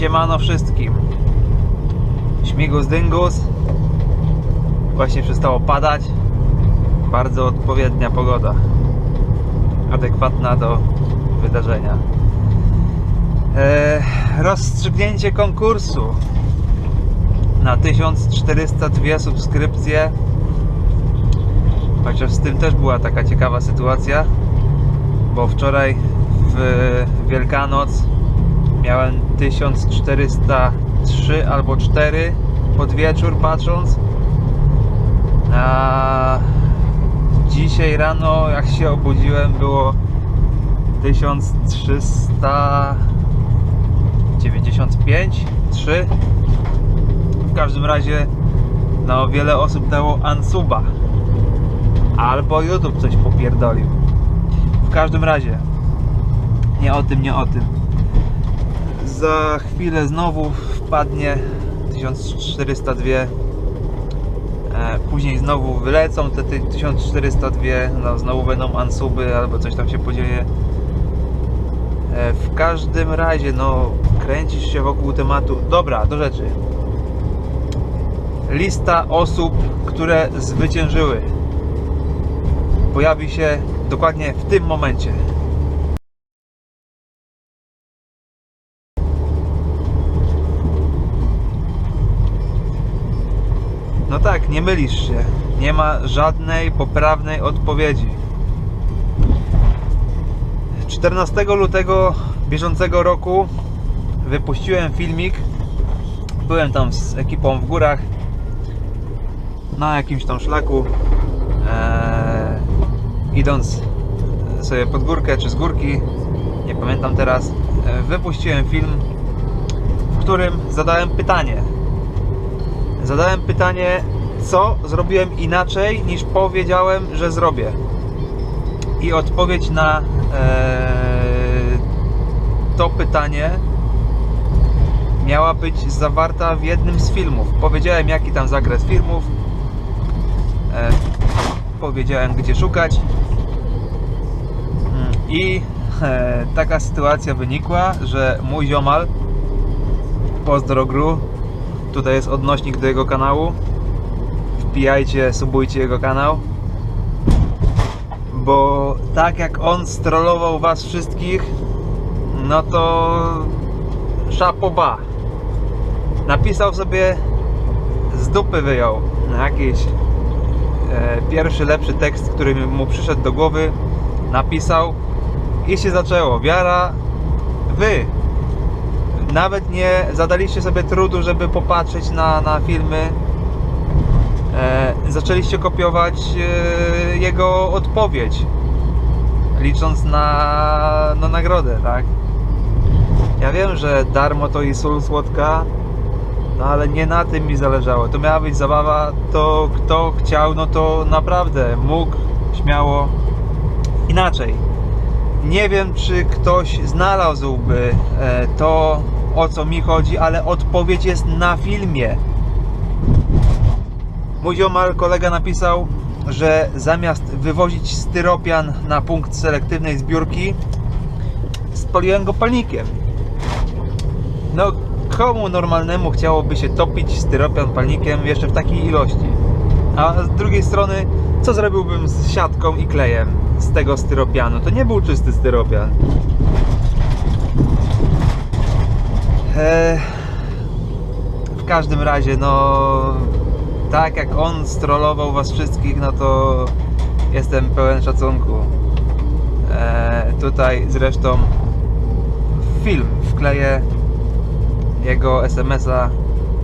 Siemano wszystkim. Śmigus dyngus. Właśnie przestało padać. Bardzo odpowiednia pogoda. Adekwatna do wydarzenia. E, rozstrzygnięcie konkursu na 1402 subskrypcje. Chociaż z tym też była taka ciekawa sytuacja, bo wczoraj w Wielkanoc miałem 1403 albo 4 pod wieczór patrząc. A dzisiaj rano jak się obudziłem było 1395 3 w każdym razie no wiele osób dało Ansuba. Albo YouTube coś popierdolił. W każdym razie nie o tym, nie o tym za chwilę znowu wpadnie 1402 e, później znowu wylecą te ty- 1402 no znowu będą ansuby albo coś tam się podzieje. E, w każdym razie no kręcisz się wokół tematu. Dobra, do rzeczy. Lista osób, które zwyciężyły. Pojawi się dokładnie w tym momencie No tak, nie mylisz się. Nie ma żadnej poprawnej odpowiedzi. 14 lutego bieżącego roku wypuściłem filmik. Byłem tam z ekipą w górach na jakimś tam szlaku. Eee, idąc sobie pod górkę czy z górki, nie pamiętam teraz, e, wypuściłem film, w którym zadałem pytanie zadałem pytanie, co zrobiłem inaczej niż powiedziałem, że zrobię. I odpowiedź na e, to pytanie miała być zawarta w jednym z filmów. Powiedziałem, jaki tam zakres filmów. E, powiedziałem, gdzie szukać. Mm, I e, taka sytuacja wynikła, że mój ziomal Pozdro Gru Tutaj jest odnośnik do jego kanału. Wbijajcie, subujcie jego kanał. Bo tak jak on strollował was wszystkich, no to szapoba. Napisał sobie z dupy wyjął jakiś e, pierwszy lepszy tekst, który mu przyszedł do głowy. Napisał i się zaczęło. Wiara, wy, nawet nie zadaliście sobie trudu, żeby popatrzeć na, na filmy. E, zaczęliście kopiować e, jego odpowiedź, licząc na, na nagrodę, tak? Ja wiem, że darmo to i sól słodka, no ale nie na tym mi zależało. To miała być zabawa, to kto chciał, no to naprawdę mógł śmiało inaczej. Nie wiem, czy ktoś znalazłby e, to, o co mi chodzi, ale odpowiedź jest na filmie. Mój ziomal, kolega napisał, że zamiast wywozić styropian na punkt selektywnej zbiórki, spaliłem go palnikiem. No, komu normalnemu chciałoby się topić styropian palnikiem jeszcze w takiej ilości? A z drugiej strony, co zrobiłbym z siatką i klejem z tego styropianu? To nie był czysty styropian. E, w każdym razie, no tak jak on strollował was wszystkich, no to jestem pełen szacunku. E, tutaj zresztą film wkleję jego SMS-a,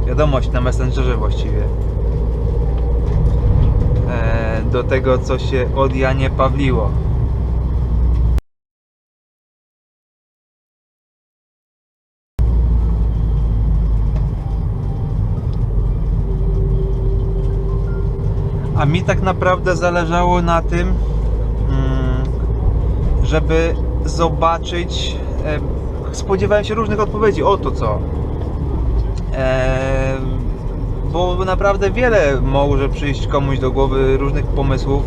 wiadomość na Messengerze właściwie. E, do tego, co się od Janie Pawliło. Mi tak naprawdę zależało na tym, mm, żeby zobaczyć. Spodziewałem się różnych odpowiedzi. O to co. Bo naprawdę wiele może przyjść komuś do głowy różnych pomysłów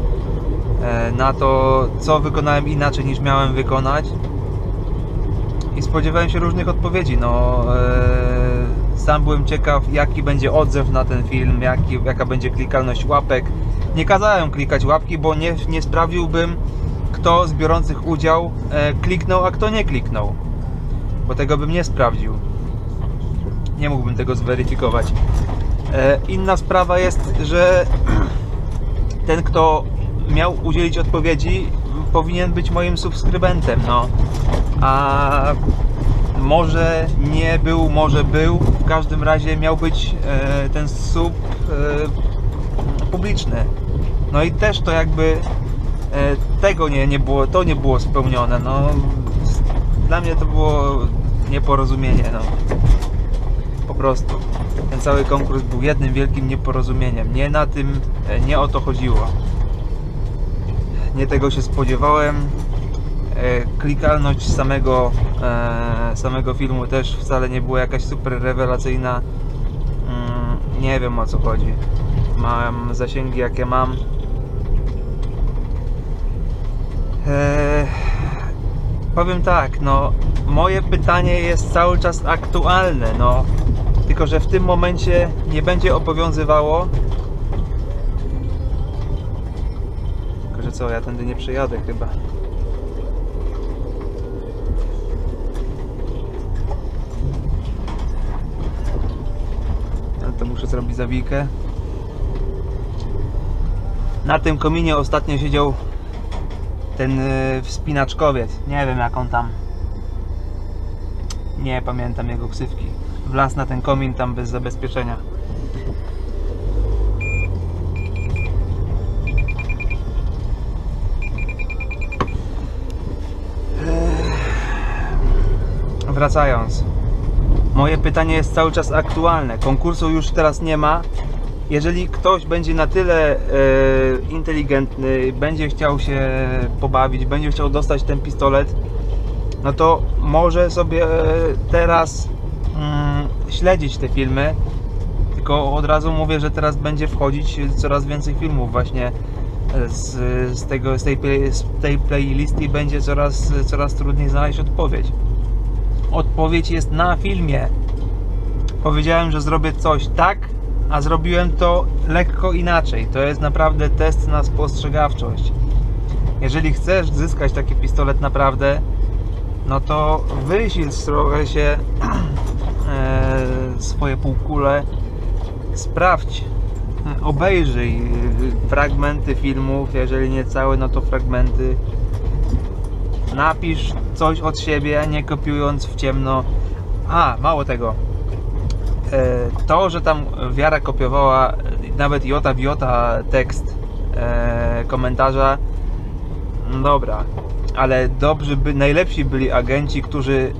e, na to, co wykonałem inaczej niż miałem wykonać. i spodziewałem się różnych odpowiedzi. No, e, sam byłem ciekaw, jaki będzie odzew na ten film, jaki, jaka będzie klikalność łapek. Nie kazałem klikać łapki, bo nie, nie sprawdziłbym, kto z biorących udział e, kliknął, a kto nie kliknął. Bo tego bym nie sprawdził. Nie mógłbym tego zweryfikować. E, inna sprawa jest, że ten, kto miał udzielić odpowiedzi, powinien być moim subskrybentem, no. A może nie był, może był. W każdym razie miał być e, ten sub e, publiczny. No i też to jakby e, tego nie, nie było, to nie było spełnione. No, dla mnie to było nieporozumienie, no. Po prostu. Ten cały konkurs był jednym wielkim nieporozumieniem. Nie na tym, e, nie o to chodziło. Nie tego się spodziewałem. E, Klikalność samego, e, samego filmu też wcale nie była jakaś super rewelacyjna. Mm, Nie wiem o co chodzi. Mam zasięgi jakie mam. E, Powiem tak, no moje pytanie jest cały czas aktualne, no tylko że w tym momencie nie będzie obowiązywało. Tylko że co, ja tędy nie przejadę chyba. Muszę zrobić zawikę. Na tym kominie ostatnio siedział ten y, wspinaczkowiec. Nie wiem jak on tam. Nie pamiętam jego ksywki. Wlazł na ten komin tam bez zabezpieczenia. Wracając. Moje pytanie jest cały czas aktualne. Konkursu już teraz nie ma. Jeżeli ktoś będzie na tyle e, inteligentny, będzie chciał się pobawić, będzie chciał dostać ten pistolet, no to może sobie e, teraz mm, śledzić te filmy. Tylko od razu mówię, że teraz będzie wchodzić coraz więcej filmów właśnie z, z, tego, z, tej, z tej playlisty będzie coraz, coraz trudniej znaleźć odpowiedź. Odpowiedź jest na filmie. Powiedziałem, że zrobię coś tak, a zrobiłem to lekko inaczej. To jest naprawdę test na spostrzegawczość. Jeżeli chcesz zyskać taki pistolet naprawdę, no to wysil trochę się e, swoje półkule, sprawdź, obejrzyj fragmenty filmów, jeżeli nie całe, no to fragmenty. Napisz coś od siebie, nie kopiując w ciemno. A, mało tego. E, To, że tam wiara kopiowała nawet jota w jota tekst e, komentarza, no dobra, ale dobrzy by, najlepsi byli agenci, którzy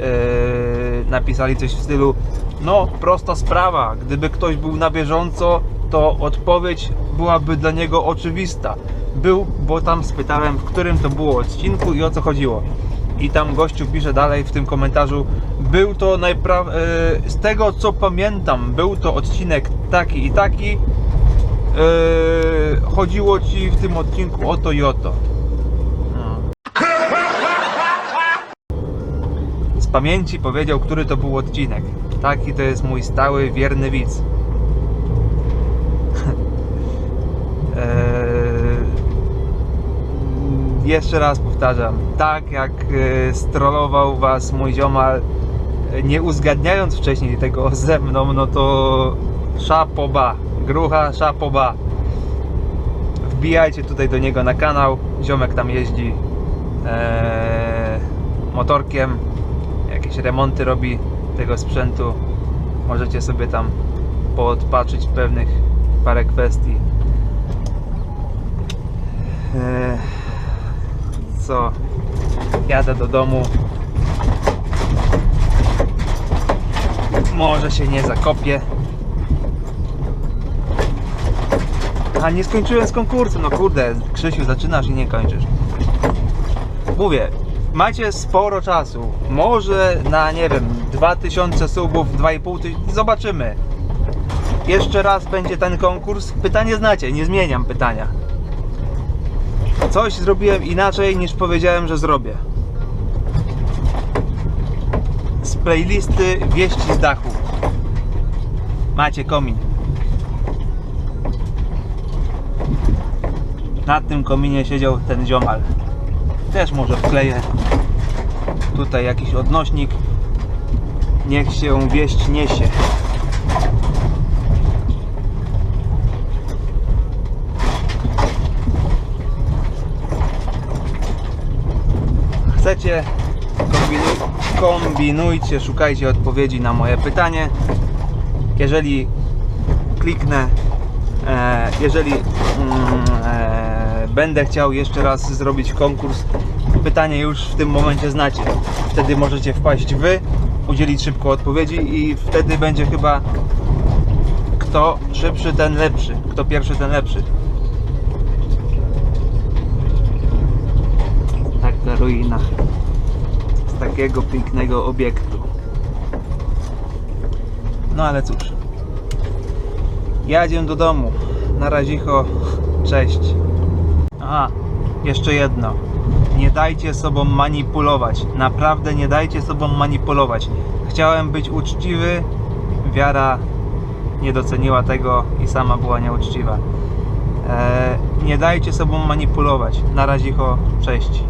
e, napisali coś w stylu no, prosta sprawa, gdyby ktoś był na bieżąco, to odpowiedź byłaby dla niego oczywista. Był, bo tam spytałem, w którym to było odcinku i o co chodziło. I tam gościu pisze dalej w tym komentarzu, był to najpra... e, z tego co pamiętam, był to odcinek taki i taki. E, chodziło ci w tym odcinku o to i o to. No. Z pamięci powiedział, który to był odcinek. Taki to jest mój stały, wierny widz. Eee, jeszcze raz powtarzam, tak jak e, strollował was mój ziomal, e, nie uzgadniając wcześniej tego ze mną, no to szapoba, grucha szapoba. Wbijajcie tutaj do niego na kanał, ziomek tam jeździ e, motorkiem, jakieś remonty robi tego sprzętu. Możecie sobie tam podpatrzeć pewnych parę kwestii. Co? Jadę do domu. Może się nie zakopię. A nie skończyłem z konkursem. No kurde, Krzysiu, zaczynasz i nie kończysz. Mówię, macie sporo czasu. Może na, nie wiem, 2000 subów, 2,5 tysiąca. Zobaczymy. Jeszcze raz będzie ten konkurs. Pytanie znacie, nie zmieniam pytania. Coś zrobiłem inaczej niż powiedziałem, że zrobię. playlisty Wieści z dachu. Macie komin. Na tym kominie siedział ten ziomal. Też może wkleję tutaj jakiś odnośnik. Niech się wieść niesie. Chcecie, kombinu- kombinujcie, szukajcie odpowiedzi na moje pytanie. Jeżeli kliknę, e, jeżeli mm, e, będę chciał jeszcze raz zrobić konkurs, pytanie już w tym momencie znacie. Wtedy możecie wpaść wy, udzielić szybko odpowiedzi i wtedy będzie chyba kto szybszy, ten lepszy. Kto pierwszy, ten lepszy. Taka ruina z takiego pięknego obiektu. No ale cóż. Jadziemy do domu. Na razicho. Cześć. Aha, jeszcze jedno. Nie dajcie sobą manipulować. Naprawdę nie dajcie sobą manipulować. Chciałem być uczciwy. Wiara nie doceniła tego i sama była nieuczciwa. Eee, nie dajcie sobą manipulować. Na razicho. Cześć.